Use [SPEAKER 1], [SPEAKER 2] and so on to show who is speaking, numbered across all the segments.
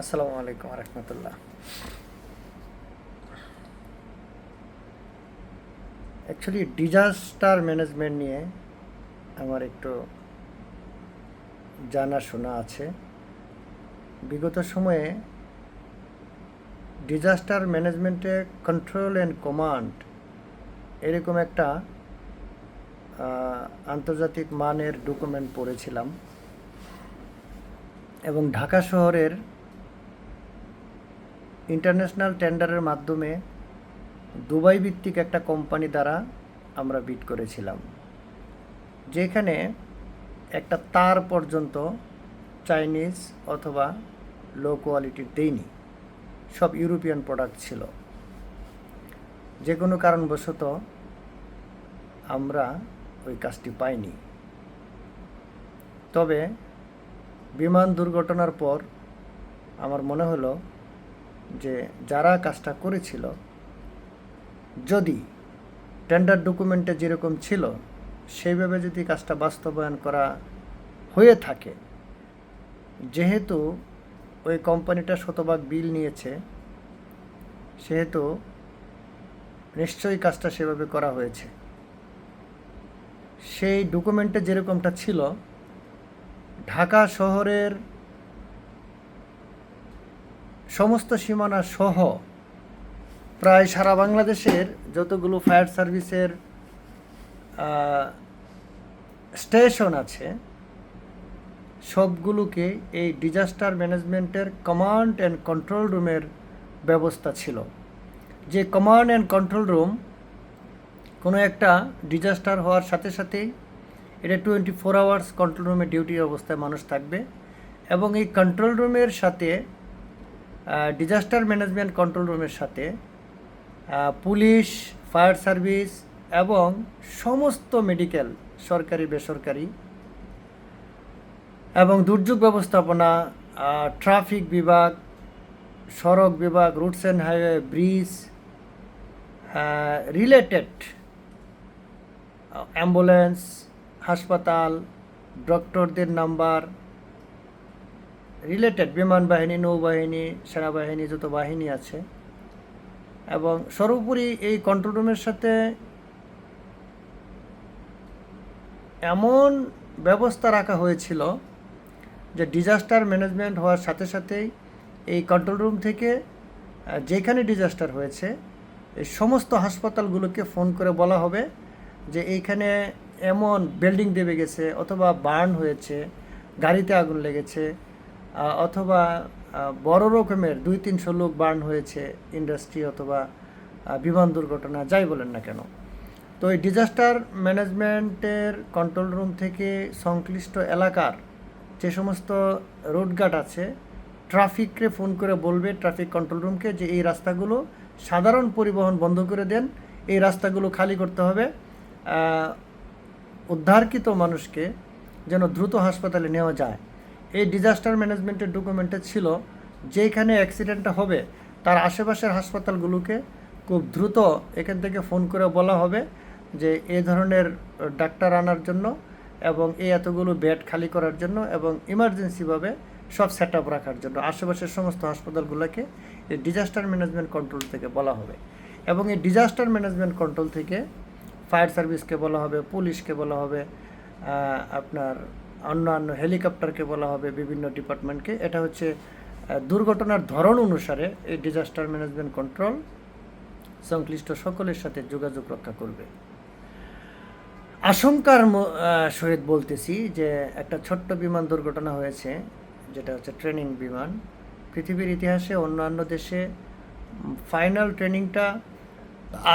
[SPEAKER 1] আসসালামু আলাইকুম রহমতুল্লাহ। Actually disaster management নিয়ে আমার একটু জানাশোনা আছে। বিগত সময়ে ডিজাস্টার ম্যানেজমেন্টে কন্ট্রোল অ্যান্ড কমান্ড এরকম একটা আন্তর্জাতিক মানের ডকুমেন্ট পড়েছিলাম। এবং ঢাকা শহরের ইন্টারন্যাশনাল টেন্ডারের মাধ্যমে দুবাই ভিত্তিক একটা কোম্পানি দ্বারা আমরা বিট করেছিলাম, যেখানে একটা তার পর্যন্ত চাইনিজ অথবা লো কোয়ালিটির দেয়নি, সব ইউরোপিয়ান প্রোডাক্ট ছিল। যে কোনো কারণবশত আমরা ওই কাজটি পাইনি। তবে বিমান দুর্ঘটনার পর আমার মনে হলো যে যারা কাজটা করেছিল, যদি টেন্ডার ডকুমেন্টে যেরকম ছিল, সেইভাবে যদি কাজটা বাস্তবায়ন করা হয়ে থাকে, যেহেতু ওই কোম্পানিটা শতভাগ বিল নিয়েছে, সেহেতু নিশ্চয়ই কাজটা সেভাবে করা হয়েছে। সেই ডকুমেন্টে যেরকমটা ছিল, ঢাকা শহরের সমস্ত সীমানা সহ প্রায় সারা বাংলাদেশের যতগুলো ফায়ার সার্ভিসের স্টেশন আছে, সবগুলোকে এই ডিজাস্টার ম্যানেজমেন্টের কমান্ড অ্যান্ড কন্ট্রোল রুমের ব্যবস্থা ছিল। যে কমান্ড অ্যান্ড কন্ট্রোল রুম কোনো একটা ডিজাস্টার হওয়ার সাথে সাথেই এটা টোয়েন্টি ফোর আওয়ার্স কন্ট্রোল রুমে ডিউটি অবস্থায় মানুষ থাকবে এবং এই কন্ট্রোল রুমের সাথে ডিজাস্টার ম্যানেজমেন্ট কন্ট্রোল রুমের সাথে পুলিশ ফায়ার সার্ভিস এবং সমস্ত মেডিকেল সরকারি, বেসরকারি এবং দুর্যোগ ব্যবস্থাপনা ট্রাফিক বিভাগ, সড়ক বিভাগ routes and highway bridge related ambulance হাসপাতাল ডক্টরদের নাম্বার রিলেটেড বিমান বাহিনী নৌবাহিনী, সেনাবাহিনী যত বাহিনী আছে, এবং সর্বোপরি এই কন্ট্রোল রুমের সাথে এমন ব্যবস্থা রাখা হয়েছিল যে ডিজাস্টার ম্যানেজমেন্ট হওয়ার সাথে সাথেই এই কন্ট্রোল রুম থেকে যেখানে ডিজাস্টার হয়েছে, এই সমস্ত হাসপাতালগুলোকে ফোন করে বলা হবে যে এইখানে এমন বিল্ডিং দেবে গেছে অথবা বার্ন হয়েছে, গাড়িতে আগুন লেগেছে অথবা বড় রকমের দুই তিনশো লোক বার্ন হয়েছে ইন্ডাস্ট্রি অথবা বিমান দুর্ঘটনা, যাই বলেন না কেন। তো এই ডিজাস্টার ম্যানেজমেন্টের কন্ট্রোল রুম থেকে সংশ্লিষ্ট এলাকার যে সমস্ত রোডঘাট আছে ট্রাফিককে ফোন করে বলবে ট্রাফিক কন্ট্রোল রুমকে যে এই রাস্তাগুলো সাধারণ পরিবহন বন্ধ করে দেন, এই রাস্তাগুলো খালি করতে হবে। উদ্ধারকৃত মানুষকে যেন দ্রুত হাসপাতালে নেওয়া যায়। এই ডিজাস্টার ম্যানেজমেন্টের ডকুমেন্টে ছিল যেখানে অ্যাক্সিডেন্টটা হবে, তার আশেপাশের হাসপাতালগুলোকে খুব দ্রুত এখান থেকে ফোন করে বলা হবে যে এ ধরনের ডাক্তার আনার জন্য এবং এই এতগুলো বেড খালি করার জন্য এবং ইমার্জেন্সিভাবে সব সেট আপ রাখার জন্য আশেপাশের সমস্ত হাসপাতালগুলোকে এই ডিজাস্টার ম্যানেজমেন্ট কন্ট্রোল থেকে বলা হবে। এবং এই ডিজাস্টার ম্যানেজমেন্ট কন্ট্রোল থেকে ফায়ার সার্ভিসকে বলা হবে, পুলিশকে বলা হবে আপনার অন্যান্য হেলিকপ্টারকে বলা হবে বিভিন্ন ডিপার্টমেন্টকে। এটা হচ্ছে দুর্ঘটনার ধরন অনুসারে এই ডিজাস্টার ম্যানেজমেন্ট কন্ট্রোল সংশ্লিষ্ট সকলের সাথে যোগাযোগ রক্ষা করবে। আশঙ্কার সহিত বলতেছি যে একটা ছোট্ট বিমান দুর্ঘটনা হয়েছে, যেটা হচ্ছে ট্রেনিং বিমান। পৃথিবীর ইতিহাসে অন্যান্য দেশে ফাইনাল ট্রেনিংটা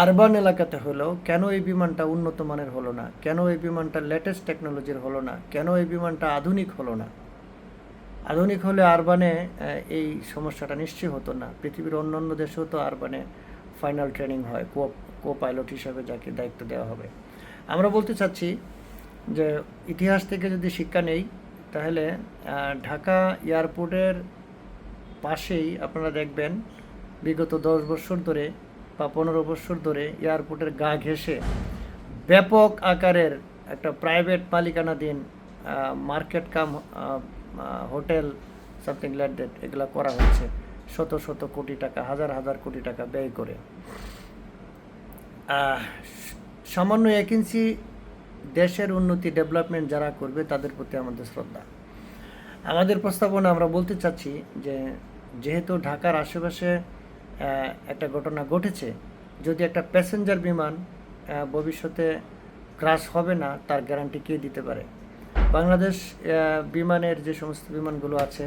[SPEAKER 1] আরবান এলাকাতে হলেও কেন এই বিমানটা উন্নত মানের হলো না? কেন এই বিমানটা লেটেস্ট টেকনোলজির হলো না? কেন এই বিমানটা আধুনিক হলো না? আধুনিক হলে আরবানে এই সমস্যাটা নিশ্চয়ই হতো না। পৃথিবীর অন্য অন্য দেশেও তো আরবানে ফাইনাল ট্রেনিং হয়, কো কো পাইলট হিসাবে যাকে দায়িত্ব দেওয়া হবে। আমরা বলতে চাচ্ছি যে, ইতিহাস থেকে যদি শিক্ষা নেই, তাহলে ঢাকা এয়ারপোর্টের পাশেই আপনারা দেখবেন, বিগত দশ বছর ধরে বা পনেরো বছর ধরে এয়ারপোর্টের গা ঘেঁষে ব্যাপক আকারের একটা প্রাইভেট মালিকানাধীন market cum hotel something late date এগুলো করা হচ্ছে। শত শত কোটি টাকা, হাজার হাজার কোটি টাকা ব্যয় করে। সামান্য এক ইঞ্চি দেশের উন্নতি ডেভেলপমেন্ট যারা করবে, তাদের প্রতি আমাদের শ্রদ্ধা। আমাদের প্রস্তাবনা আমরা বলতে চাচ্ছি যে, যেহেতু ঢাকার আশেপাশে একটা ঘটনা ঘটেছে। যদি একটা প্যাসেঞ্জার বিমান ভবিষ্যতে ক্রাশ হবে না, তার গ্যারান্টি কে দিতে পারে? বাংলাদেশ বিমানের যে সমস্ত বিমানগুলো আছে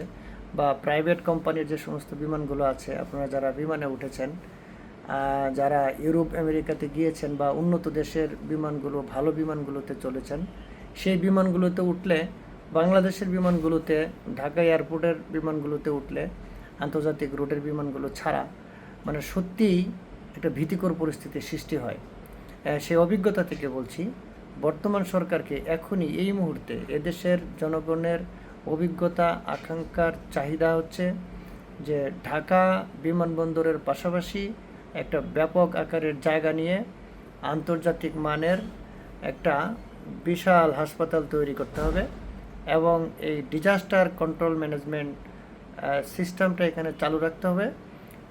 [SPEAKER 1] বা প্রাইভেট কোম্পানির যে সমস্ত বিমানগুলো আছে, আপনারা যারা বিমানে উঠেছেন যারা ইউরোপ, আমেরিকাতে গিয়েছেন বা উন্নত দেশের বিমানগুলো, ভালো বিমানগুলোতে চলেছেন, সেই বিমানগুলোতে উঠলে, বাংলাদেশের বিমানগুলোতে, ঢাকা এয়ারপোর্টের বিমানগুলোতে উঠলে, আন্তর্জাতিক রুটের বিমানগুলো ছাড়া মানে সত্যিই একটা ভীতিকর পরিস্থিতির সৃষ্টি হয়। সেই অভিজ্ঞতা থেকে বলছি, বর্তমান সরকারকে এখনই এই মুহূর্তে এদেশের জনগণের অভিজ্ঞতা, আকাঙ্ক্ষার চাহিদা হচ্ছে যে ঢাকা বিমানবন্দরের পাশাপাশি একটা ব্যাপক আকারের জায়গা নিয়ে আন্তর্জাতিক মানের একটা বিশাল হাসপাতাল তৈরি করতে হবে এবং এই ডিজাস্টার কন্ট্রোল ম্যানেজমেন্ট সিস্টেমটা এখানে চালু রাখতে হবে।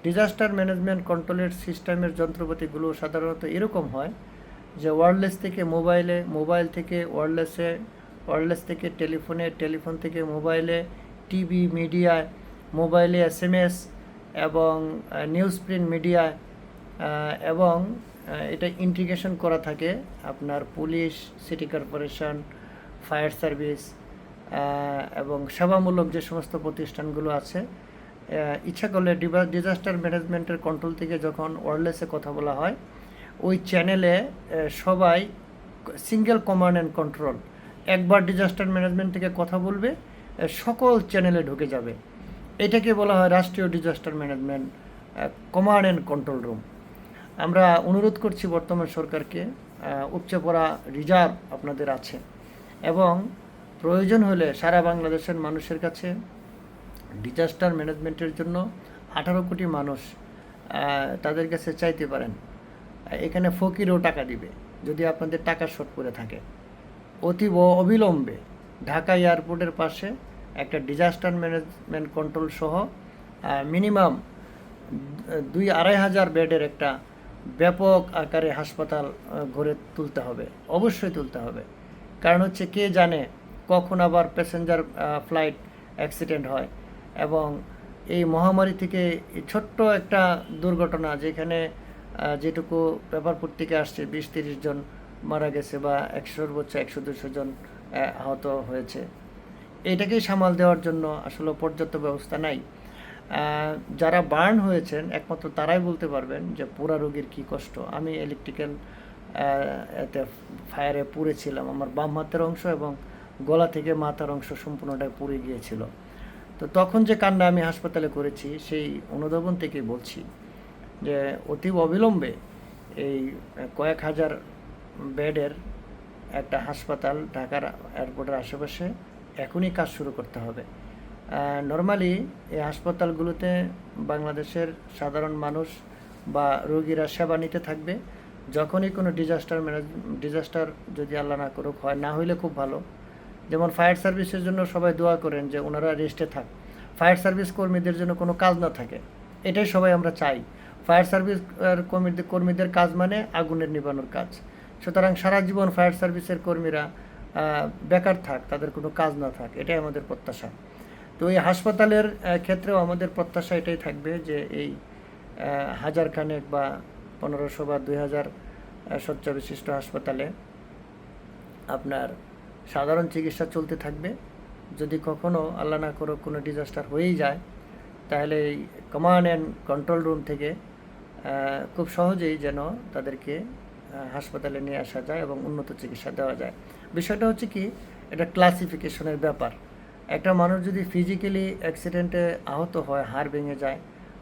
[SPEAKER 1] ডিজাস্টার ম্যানেজমেন্ট কন্ট্রোলের সিস্টেমের যন্ত্রপাতিগুলো সাধারণত এরকম হয় যে ওয়্যারলেস থেকে মোবাইলে মোবাইল থেকে ওয়্যারলেসে ওয়্যারলেস থেকে টেলিফোনে টেলিফোন থেকে মোবাইলে টিভি মিডিয়ায় মোবাইলে এস এম এস এবং নিউজ প্রিন্ট মিডিয়ায় এবং এটা ইন্টিগ্রেশন করা থাকে আপনার police city corporation fire service এবং সেবামূলক যে সমস্ত প্রতিষ্ঠানগুলো আছে ইচ্ছা করলে ডিজাস্টার ম্যানেজমেন্টের কন্ট্রোল থেকে যখন ওয়ারলেসে কথা বলা হয়, ওই চ্যানেলে সবাই সিঙ্গেল কমান্ড অ্যান্ড কন্ট্রোল একবার ডিজাস্টার ম্যানেজমেন্ট থেকে কথা বলবে সকল চ্যানেলে ঢুকে যাবে। এটাকে বলা হয় রাষ্ট্রীয় disaster management command and control room আমরা অনুরোধ করছি বর্তমান সরকারকে উপচে পড়া রিজার্ভ আপনাদের আছে। এবং প্রয়োজন হলে সারা বাংলাদেশের মানুষের কাছে ডিজাস্টার ম্যানেজমেন্টের জন্য আঠারো কোটি মানুষ তাদের কাছে চাইতে পারেন। এখানে ফকিরও টাকা দিবে, যদি আপনাদের টাকা শর্ট করে থাকে। অতীব অবিলম্বে ঢাকা এয়ারপোর্টের পাশে একটা ডিজাস্টার ম্যানেজমেন্ট কন্ট্রোল সহ মিনিমাম দুই আড়াই হাজার বেডের একটা ব্যাপক আকারে হাসপাতাল গড়ে তুলতে হবে, অবশ্যই তুলতে হবে। কারণ হচ্ছে কে জানে কখন আবার প্যাসেঞ্জার ফ্লাইট অ্যাক্সিডেন্ট হয়। এবং এই মহামারী থেকে ছোট্ট একটা দুর্ঘটনা যেখানে যেটুকু পেপার পত্রিকা আসছে, বিশ তিরিশ জন মারা গেছে বা একশো সর্বোচ্চ একশো দুশো জন আহত হয়েছে। এটাকেই সামাল দেওয়ার জন্য আসলে পর্যাপ্ত ব্যবস্থা নাই। যারা বার্ন হয়েছেন, একমাত্র তারাই বলতে পারবেন যে পোড়া রোগীর কী কষ্ট। আমি ইলেকট্রিক্যাল এতে ফায়ারে পুড়েছিলাম। আমার বাম হাতের অংশ এবং গলা থেকে মাথার অংশ সম্পূর্ণটাই পুড়ে গিয়েছিল। তো তখন যে কান্না আমি হাসপাতালে করেছি, সেই অনুধাবন থেকে বলছি যে অতীব অবিলম্বে এই কয়েক হাজার বেডের একটা হাসপাতাল ঢাকার এয়ারপোর্টের আশেপাশে এখনই কাজ শুরু করতে হবে। নর্মালি এই হাসপাতালগুলোতে বাংলাদেশের সাধারণ মানুষ বা রোগীরা সেবা নিতে থাকবে। যখনই কোনো ডিজাস্টার ম্যানেজ ডিজাস্টার যদি আল্লাহ না করুক হয়, না হইলে খুব ভালো। যেমন ফায়ার সার্ভিসের জন্য সবাই দোয়া করেন যে ওনারা রেস্টে থাক। ফায়ার সার্ভিস কর্মীদের জন্য কোনো কাজ না থাকে। এটাই সবাই আমরা চাই। ফায়ার সার্ভিস কর্মীদের কর্মীদের কাজ মানে আগুনের নিবানোর কাজ। সুতরাং সারা জীবন ফায়ার সার্ভিসের কর্মীরা বেকার থাক, তাদের কোনো কাজ না থাক, এটাই আমাদের প্রত্যাশা। তো এই হাসপাতালের ক্ষেত্রেও আমাদের প্রত্যাশা এটাই থাকবে যে এই হাজার খানেক বা পনেরোশো বা দুই হাজার শয্যা বিশিষ্ট হাসপাতালে আপনার সাধারণ চিকিৎসা চলতে থাকবে। যদি কখনো আল্লাহ না করো কোনো ডিজাস্টার হয়েই যায়, তাহলে এই কমান্ড অ্যান্ড কন্ট্রোল রুম থেকে খুব সহজেই যেন তাদেরকে হাসপাতালে নিয়ে আসা যায় এবং উন্নত চিকিৎসা দেওয়া যায়। বিষয়টা হচ্ছে কি, এটা ক্লাসিফিকেশনের ব্যাপার। একটা মানুষ যদি ফিজিক্যালি অ্যাক্সিডেন্টে আহত হয়, হাড় ভেঙে যায়,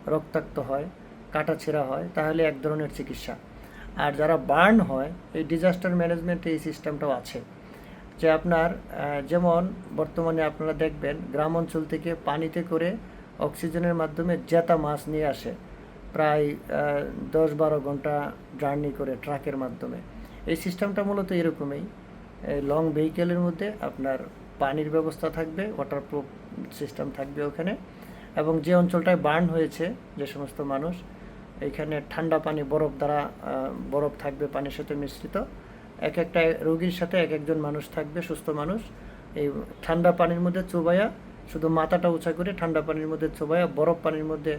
[SPEAKER 1] রক্তাক্ত হয়, কাটা ছেঁড়া হয়, তাহলে এক ধরনের চিকিৎসা। আর যারা বার্ন হয়, এই ডিজাস্টার ম্যানেজমেন্টে এই সিস্টেমটাও আছে। যে আপনার যেমন বর্তমানে আপনারা দেখবেন গ্রাম অঞ্চল থেকে পানিতে করে অক্সিজেনের মাধ্যমে জেতা মাছ নিয়ে আসে। প্রায় দশ বারো ঘণ্টা জার্নি করে ট্রাকের মাধ্যমে। এই সিস্টেমটা মূলত এরকমই। লং ভেহিকেলের মধ্যে আপনার পানির ব্যবস্থা থাকবে ওয়াটারপ্রুফ সিস্টেম থাকবে ওখানে। এবং যে অঞ্চলটায় বার্ন হয়েছে, যে সমস্ত মানুষ, এখানে ঠান্ডা পানি, বরফ দ্বারা বরফ থাকবে পানির সাথে মিশ্রিত। এক একটা রোগীর সাথে এক একজন মানুষ থাকবে, সুস্থ মানুষ। এই ঠান্ডা পানির মধ্যে চোবায়া, শুধু মাথাটা উঁচা করে ঠান্ডা পানির মধ্যে চোবায়া, বরফ পানির মধ্যে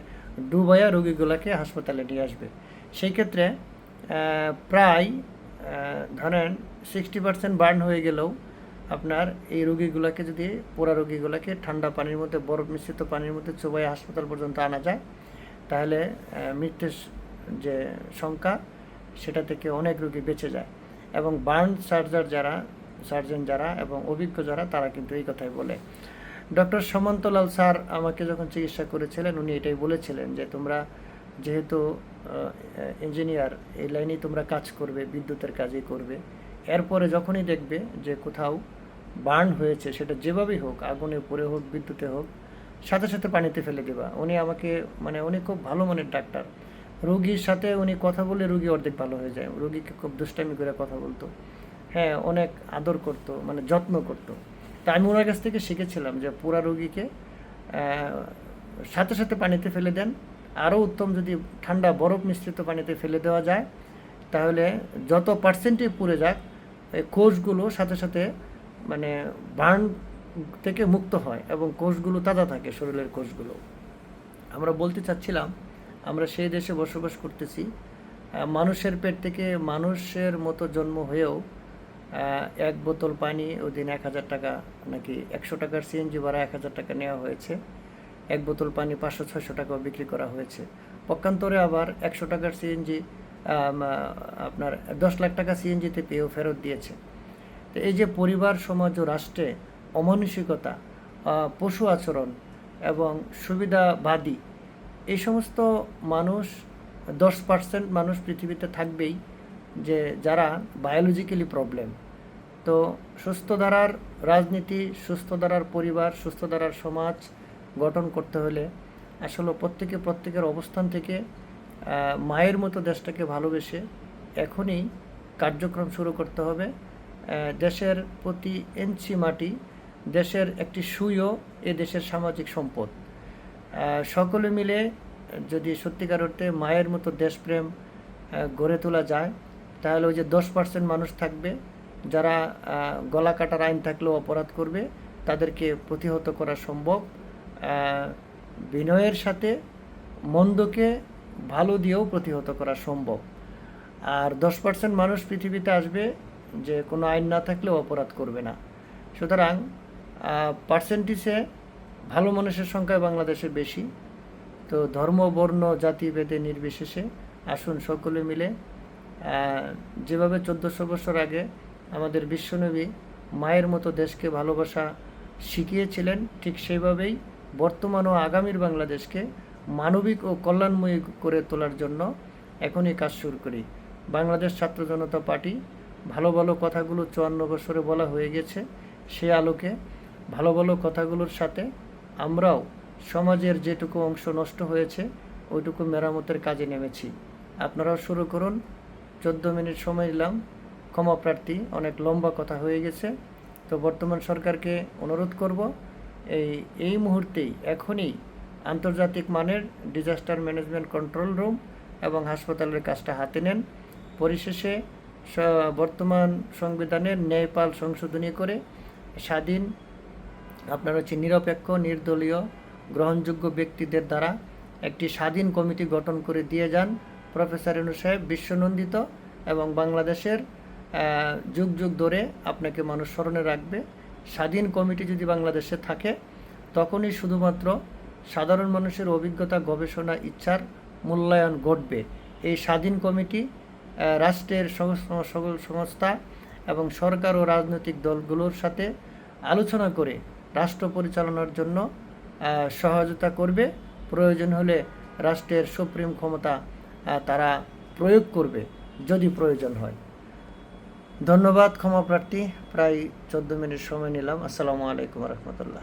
[SPEAKER 1] ডুবায়া রোগীগুলোকে হাসপাতালে নিয়ে আসবে। সেই ক্ষেত্রে প্রায় ধরেন সিক্সটি পার্সেন্ট বার্ন হয়ে গেলেও আপনার এই রোগীগুলোকে যদি, পোড়া রোগীগুলোকে ঠান্ডা পানির মধ্যে, বরফ মিশ্রিত পানির মধ্যে চোবাই হাসপাতাল পর্যন্ত আনা যায়, তাহলে মৃত্যুর যে সংখ্যা, সেটা থেকে অনেক রোগী বেঁচে যায়। এবং বার্ন সার্জার যারা, সার্জন যারা এবং অভিজ্ঞ যারা, তারা কিন্তু এই কথাই বলে। ডক্টর সমন্তলাল স্যার আমাকে যখন চিকিৎসা করেছিলেন, উনি এটাই বলেছিলেন যে তোমরা যেহেতু ইঞ্জিনিয়ার, এই লাইনেই তোমরা কাজ করবে, বিদ্যুতের কাজই করবে। এরপরে যখনই দেখবে যে কোথাও বার্ন হয়েছে, সেটা যেভাবেই হোক, আগুনে পড়ে হোক, বিদ্যুতে হোক, সাথে সাথে পানিতে ফেলে দেবা। উনি আমাকে মানে উনি খুব ভালো মনের ডাক্তার। রুগীর সাথে উনি কথা বলে রুগী অর্ধেক ভালো হয়ে যায়। রুগীকে খুব দুষ্টামি করে কথা বলতো। হ্যাঁ অনেক আদর করতো মানে যত্ন করতো। তা আমি ওনার কাছ থেকে শিখেছিলাম যে পুরা রুগীকে সাথে সাথে পানিতে ফেলে দেন। আরও উত্তম যদি ঠান্ডা বরফ মিশ্রিত পানিতে ফেলে দেওয়া যায়, তাহলে যত পার্সেন্টই পুড়ে যাক, এই কোষগুলো সাথে সাথে মানে বার্ন থেকে মুক্ত হয় এবং কোষগুলো তাজা থাকে, শরীরের কোষগুলো। আমরা বলতে চাচ্ছিলাম আমরা সেই দেশে বসবাস করতেছি। মানুষের পেট থেকে মানুষের মতো জন্ম হয়েও এক বোতল পানি ওই দিন এক হাজার টাকা নাকি একশো টাকার সিএনজি ভাড়া এক হাজার টাকা নেওয়া হয়েছে। এক বোতল পানি পাঁচশো, ছয়শো টাকাও বিক্রি করা হয়েছে। পক্ষান্তরে আবার একশো টাকার সিএনজি আপনার দশ লাখ টাকা সিএনজিতে পেয়েও ফেরত দিয়েছে। তো এই যে পরিবার, সমাজ ও রাষ্ট্রে অমানসিকতা পশু আচরণ এবং সুবিধাবাদী এই সমস্ত মানুষ, দশ পার্সেন্ট মানুষ পৃথিবীতে থাকবেই যে যারা বায়োলজিক্যালি প্রবলেম তো সুস্থ ধারার রাজনীতি, সুস্থ ধারার পরিবার, সুস্থ ধারার সমাজ গঠন করতে হলে আসলে প্রত্যেকে প্রত্যেকের অবস্থান থেকে মায়ের মতো দেশটাকে ভালোবেসে এখনই কার্যক্রম শুরু করতে হবে। দেশের প্রতি এনচি মাটি, দেশের একটি সুইও এ দেশের সামাজিক সম্পদ। সকলে মিলে, যদি সত্যিকার অর্থে মায়ের মতো দেশপ্রেম গড়ে তোলা যায়, তাহলে ওই যে দশ পার্সেন্ট মানুষ থাকবে, যারা গলা কাটার আইন থাকলেও অপরাধ করবে, তাদেরকে প্রতিহত করা সম্ভব। বিনয়ের সাথে মন্দকে ভালো দিয়েও প্রতিহত করা সম্ভব। আর দশ পার্সেন্ট মানুষ পৃথিবীতে আসবে যে কোনো আইন না থাকলেও অপরাধ করবে না। সুতরাং পার্সেন্টেজে ভালো মানুষের সংখ্যা বাংলাদেশে বেশি। তো ধর্ম, বর্ণ, জাতি, ভেদে নির্বিশেষে আসুন সকলে মিলে যেভাবে চোদ্দোশো বছর আগে আমাদের বিশ্বনবী মায়ের মতো দেশকে ভালোবাসা শিখিয়েছিলেন, ঠিক সেইভাবেই বর্তমান ও আগামীর বাংলাদেশকে মানবিক ও কল্যাণময়ী করে তোলার জন্য এখনই কাজ শুরু করি। বাংলাদেশ ছাত্র জনতা পার্টি, ভালো ভালো কথাগুলো চুয়ান্ন বছরে বলা হয়ে গেছে, সে আলোকে ভালো ভালো কথাগুলোর সাথে আমরাও সমাজের যেটুকু অংশ নষ্ট হয়েছে, ওইটুকু মেরামতের কাজে নেমেছি। আপনারাও শুরু করুন। চোদ্দ মিনিট সময় দিলাম। ক্ষমা প্রার্থী, অনেক লম্বা কথা হয়ে গেছে। তো বর্তমান সরকারকে অনুরোধ করব, এই এই মুহূর্তেই, এখনই আন্তর্জাতিক মানের ডিজাস্টার ম্যানেজমেন্ট কন্ট্রোল রুম এবং হাসপাতালের কাজটা হাতে নেন। পরিশেষে বর্তমান সংবিধানের ন্যায়পাল সংশোধনী করে স্বাধীন আপনার হচ্ছে নিরপেক্ষ, নির্দলীয়, গ্রহণযোগ্য ব্যক্তিদের দ্বারা একটি স্বাধীন কমিটি গঠন করে দিয়ে যান প্রফেসর ইনু সাহেব বিশ্বনন্দিত এবং বাংলাদেশের যুগ যুগ ধরে আপনাকে মানুষ স্মরণে রাখবে। স্বাধীন কমিটি যদি বাংলাদেশে থাকে, তখনই শুধুমাত্র সাধারণ মানুষের অভিজ্ঞতা, গবেষণা, ইচ্ছার মূল্যায়ন ঘটবে। এই স্বাধীন কমিটি রাষ্ট্রের সকল সংস্থা এবং সরকার ও রাজনৈতিক দলগুলোর সাথে আলোচনা করে রাষ্ট্র পরিচালনার জন্য সহায়তা করবে। প্রয়োজন হলে রাষ্ট্রের সুপ্রিম ক্ষমতা তারা প্রয়োগ করবে, যদি প্রয়োজন হয়। ধন্যবাদ ক্ষমা প্রার্থী। প্রায় চোদ্দ মিনিট সময় নিলাম। আসসালামু আলাইকুম রহমতুল্লাহ।